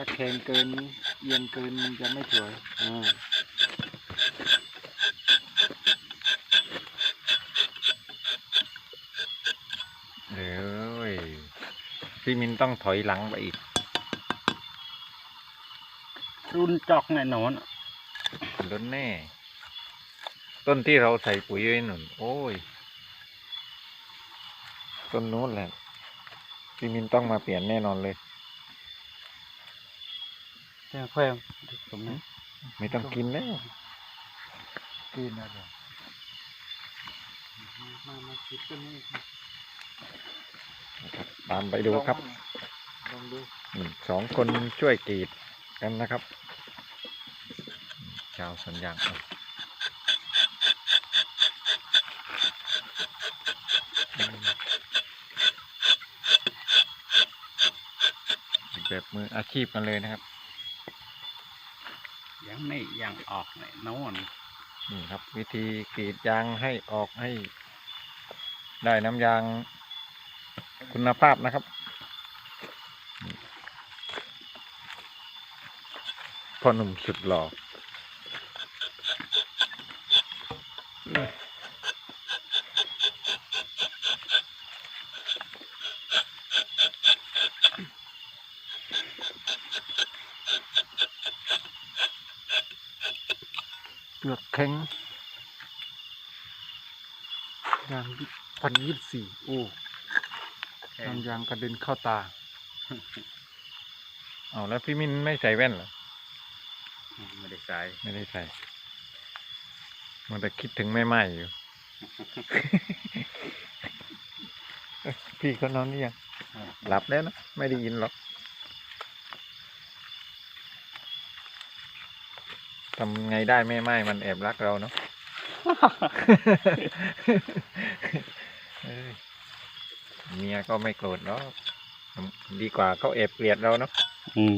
ถ้าแข็งเกินเอียงเกินมันจะไม่สวยอ่าเดี๋ยวเว้ยพี่มินต้องถอยหลังไปอีก รุ่นจอกแน่นอนโดนแน่ ต้นที่เราใส่ปุ๋ยไว้หนุนโอ้ย ต้นนู้นแหละพี่มินต้องมาเปลี่ยนแน่นอนเลย แจ้งแควมตรงนี้ไม่ต้องกินแล้วกินอะไรมามาคิดกันนี่ตามไปดูครับลองดูอืมสองคนช่วยกรีดกันนะครับ ชาวสวนยางเอาอืมแบบมืออาชีพกันเลยนะครับ ยังไม่ยังออกในโน่นนี่ครับ วิธีกรีดยางให้ออกให้ ได้น้ำยางคุณภาพนะครับพ่อหนุ่มสุดหล่อ เปลือกแข็งยางพันยี่สิบสี่โอ้แข็งน้ำยางกระเด็นเข้าตาเอาแล้วพี่มินไม่ใส่แว่นเหรอ ไม่ได้ใส่ ไม่ได้ใส่มันแต่คิดถึงแม่ไม้อยู่เอ้ยพี่เขานอนนี่ยัง หลับแล้วนะ ไม่ได้ยินหรอก ทำไงได้แม่ไม้มันแอบรักเราเนาะเอ้ยเมียก็ไม่โกรธเนาะดีกว่าเขาแอบเกลียดเราเนาะอืม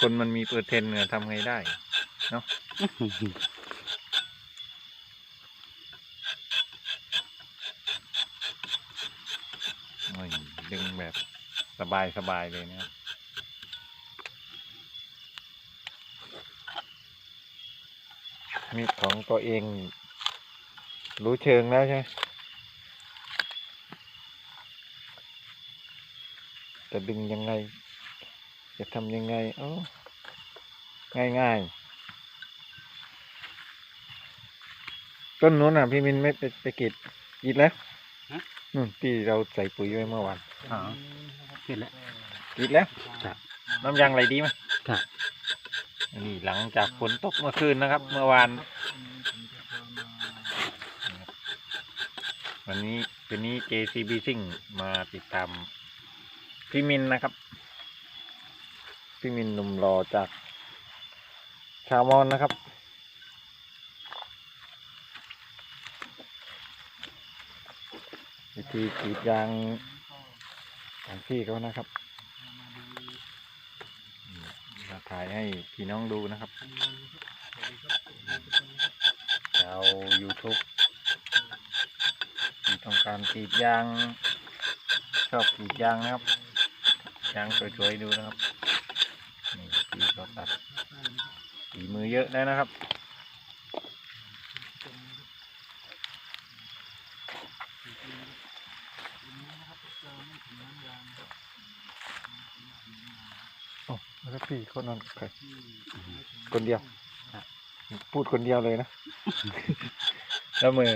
คนมันมีเปอร์เซ็นต์เนี่ยทำไงได้เนาะโอ้ยดึงแบบสบายสบายเลยนะครับ มีดของตัวเอง รู้เชิงแล้วใช่ไหมจะดึงยังไง จะทำยังไงเอ้ง่ายง่ายๆ ต้นนู้นอะพี่มินไม่ไปไปกรีดกรีดแล้วนู่นที่เราใส่ปุ๋ยไว้เมื่อวานอ๋อเห็นแล้วกรีดแล้วครับน้ำยางไหลดีไหมครับอันนี่ห ลังจากฝนตกเมื่อคืนนะครับ เมื่อวาน วันนี้คืนนี้ JCB ซิ่งมาติดตามพี่มินนะครับ พี่มินหนุ่มรอจากชาวมอนนะครับวิธีกรีดยางของพี่เขานะครับอืมมายให้พี่น้องดูนะครับชาว YouTube ที่ต้องการกรีดยาง ชอบกรีดยางนะครับ ยางสวยๆดูนะครับ นี่พี่ก็ตัดฝีมือเยอะแล้วนะครับ โอ้แล้ว พี่เขานอนกับใครคนเดียวพูดคนเดียวเลยนะ แล้วมือ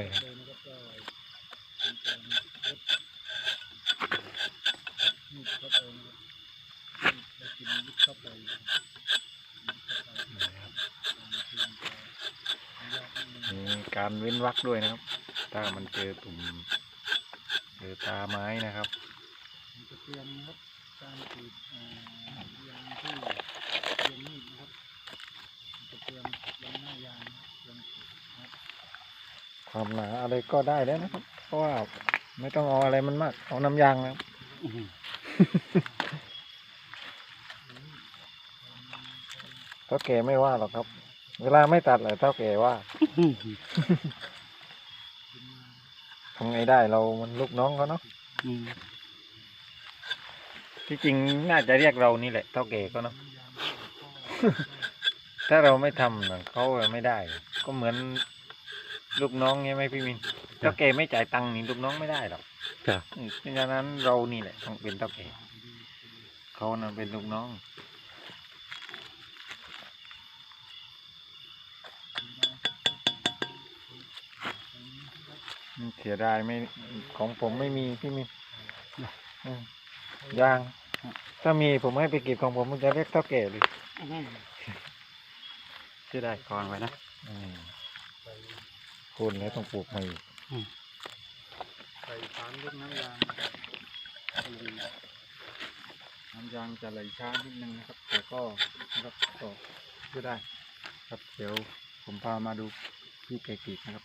มีการเว้นวรรคด้วยนะครับ ถ้ามันเจอตุ่มเจอตาไม้นะครับจะเตรียมนะครับการกรีดเอ่อยาง ที่เตรียมมีดนะครับจะเตรียมยางหน้ายางนะครับเตรียมกรีดนะครับความหนาอะไรก็ได้แล้วนะครับ เพราะว่าไม่ต้องเอาอะไรมันมาก เอาน้ำยางนะครับอืมเท่าแก่ไม่ว่าหรอกครับ เวลาไม่ตัดเลยเท่าแก่ว่าทำไงได้เรามันลูกน้องเขาเนาะ อืม ที่จริงน่าจะเรียกเรานี่แหละเท่าแก่ก็เนาะ ถ้าเราไม่ทำน่ะเขาไม่ได้ ก็เหมือนลูกน้องใช่ไหมพี่มินเท่าแก่ไม่จ่ายตังค์นี่ลูกน้องไม่ได้หรอกครับอืมเพราะฉะนั้นเรานี่แหละต้องเป็นเท่าแก่เขาน่ะเป็นลูกน้อง เสียดายไม่ของผมไม่มีพี่มินอืม ยางถ้ามีผมให้ไปเก็บของผมมันจะเรียกเท่าแก่เลยเสียดายกองไว้นะอืมคุณแล้วต้องปลูกใหม่ใส่สารลูกน้ำยางน้ำยางจะไหลช้านิดนึงนะครับ แต่ก็นะครับก็ก็ได้ ครับเดี๋ยวผมพามาดูที่ไก่กรีดนะครับ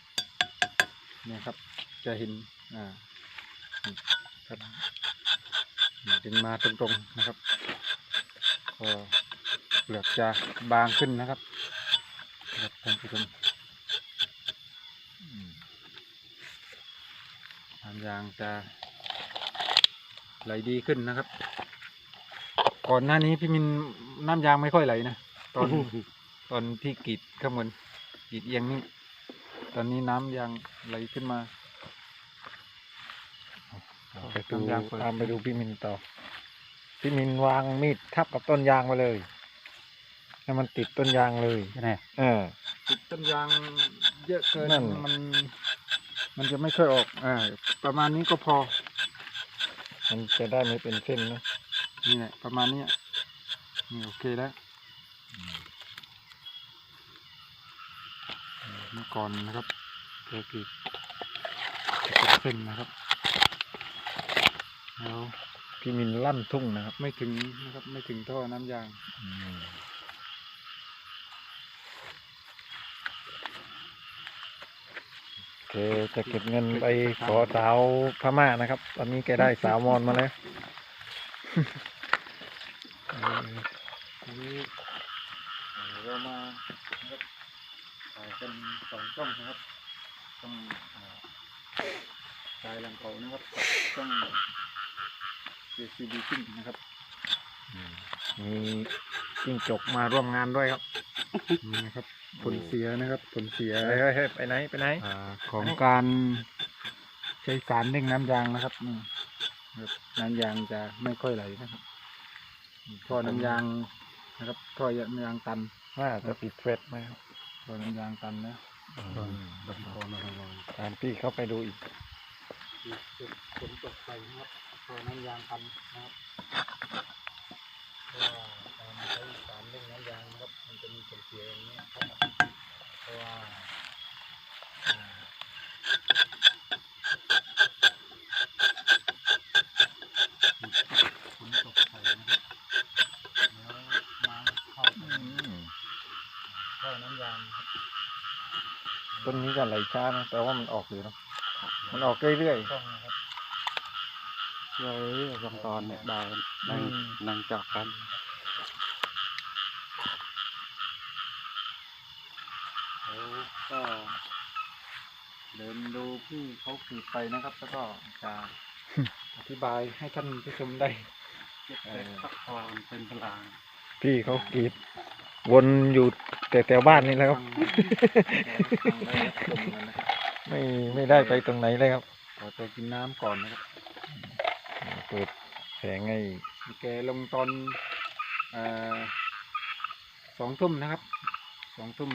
เนี่ยครับจะเห็นอ่านี่ครับนี่ ดึงมาตรงๆนะครับก็เปลือกจะบางขึ้นนะครับครับท่านผู้ชมอืมน้ำยางจะไหลดีขึ้นนะครับ ก่อนหน้านี้พี่มินน้ำยางไม่ค่อยไหลนะตอนตอนที่กรีดข้างบนกรีดเอียงนี่ตอนนี้น้ำยางไหลขึ้นมา ไปดูน้ำยางเปิด ตามไปดูพี่มินต่อ พี่มินวางมีดทับกับต้นยางมาเลยให้มันติดต้นยางเลย ใช่ไหมเออ ติดต้นยางเยอะเกินนั่น มัน มันจะไม่ค่อยออกอ่าประมาณนี้ก็พอ มันจะได้ไม่เป็นเส้นนะนี่แหละประมาณเนี้ยนี่โอเคแล้วเมื่อก่อนนะครับเกกรีดเป็นเส้นนะครับ แล้วพี่มินลั่นทุ่งนะครับ ไม่ถึงนะครับ ไม่ถึงท่อน้ำยางโอเคจะเก็บเงินไปขอสาวพม่านะครับ ตอนนี้แกได้สาวมอนมาแล้วเออทีนี้เอ่อเรามาถ่ายกันสองช่องนะครับช่องเอ่อชายลังเขานะครับกับช่อง JCB ขึ้นนะครับมีจิ้งจกมาร่วมงานด้วยครับนี่นะครับผลเสียนะครับผลเสียเฮ้ยเฮ้ยเฮ้ยไปไหนไปไหนอ่าของการใช้สารเร่งน้ำยางนะครับนี่ครับน้ำยางจะไม่ค่อยไหลนะครับท่อน้ำยางนะครับท่อน้ำยางตันว่าจะปิดเฟรดไหมครับท่อน้ำยางตันนะดมโคนมาลองตามพี่เข้าไปดูอีกจุดฝนตกไปนะครับ ท่อน้ำยางตันนะครับเพราะว่าการใช้สารเร่งน้ำยางนะครับ มันจะมีผลเสียอย่างนี้ครับเพราะว่าอ่าฝนตกใส่นะครับแล้วน้ำเข้าไปท่อน้ำยางนะครับต้นนี้ก็ไหลช้านะแต่ว่ามันออกอยู่เนอะมันออกเรื่อยช่ องนะครับเลยลงตอนเนี่ยได้นั่งอืมนั่งจอกกันเขาก็เดินดูพี่เขาขีดไปนะครับ แล้วก็จะอธิบายให้ท่านผู้ชมได้เก็บไปพักผ่อนเป็นพลังๆพี่เขากรีดวนอยู่แต่แถวบ้านนี่แหล้วครับฟังได้รับชมกันนะครับไม่ไม่ได้ไปตรงไหนเลยครับขอตัวกินน้ำก่อนนะครับ เปิดแสงให้แกลงตอนเอ่อสองทุ่มนะครับสองทุ่ม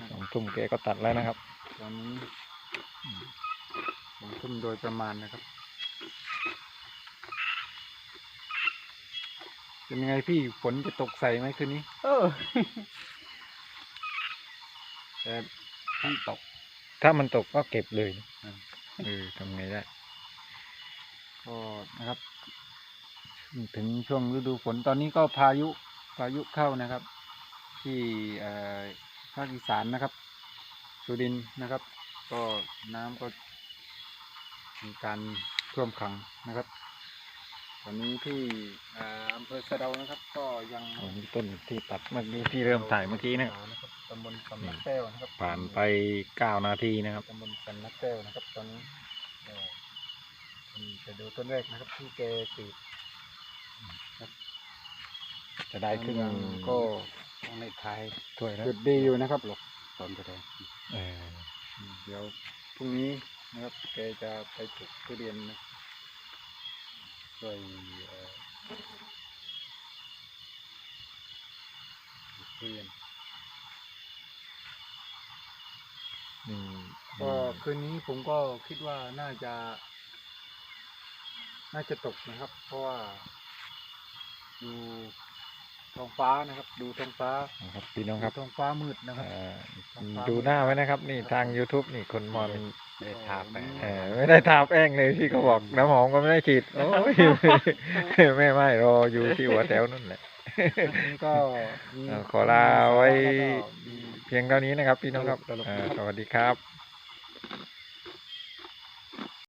นะสครับองทุ่มแกก็ตัดแล้วนะครับ ตอนนี้สองทุ่มโดยประมาณนะครับ เป็นยังไงพี่ฝนจะตกใส่ไหมคืนนี้ เออแต่ที่ตก ถ้ามันตกก็เก็บเลยอืมเออทำไงได้ ก็นะครับถึงช่วงฤดูฝนตอนนี้ก็พายุพายุเข้านะครับ ที่เอ่อภาคอีสานนะครับ สุรินทร์นะครับ ก็น้ำก็มีการท่วมขังนะครับ ตอนนี้ที่เอ่ออำเภอสะเดานะครับ ก็ยังอันนี้ต้นที่ตัดเมื่อกี้ที่เริ่มถ่ายเมื่อกี้นะครับนะครับตำบลสำนักแก้วนะครับ ผ่านไปเก้านาทีนะครับตำบลสำนักแก้วนะครับ ตอนนี้ ก็อืมไปดูต้นแรกนะครับที่แกกรีดจะได้ครึ่งน้ำยางก็ต้องในท้ายถ้วยนะจุดดีอยู่นะครับตอนแสดงเอออืมเดี๋ยวพรุ่งนี้นะครับแกจะไปปลูกทุเรียนนะช่วยเอ่อปลูกทุเรียนนี่ก็คืนนี้ผมก็คิดว่าน่าจะ น่าจะตกนะครับ เพราะว่า ดูท้องฟ้านะครับ ดูท้องฟ้านะครับพี่น้องครับดูท้องฟ้ามืดนะครับเอ่อท้องฟ้า ดูหน้าไว้นะครับ นี่ทาง YouTube นี่คนมอญไม่ได้ทาแป้ง เออไม่ได้ทาแป้งเลยพี่เขาบอกน้ำหอมก็ไม่ได้ฉีดโอ้ยไม่ไม่รออยู่ที่หัวแถวนั่นแหละนี่ก็มีเอ่อขอลาไว้แล้วก็มีเพียงเท่านี้นะครับ พี่น้องครับตลกๆ เอ่อนะครับสวัสดีครับ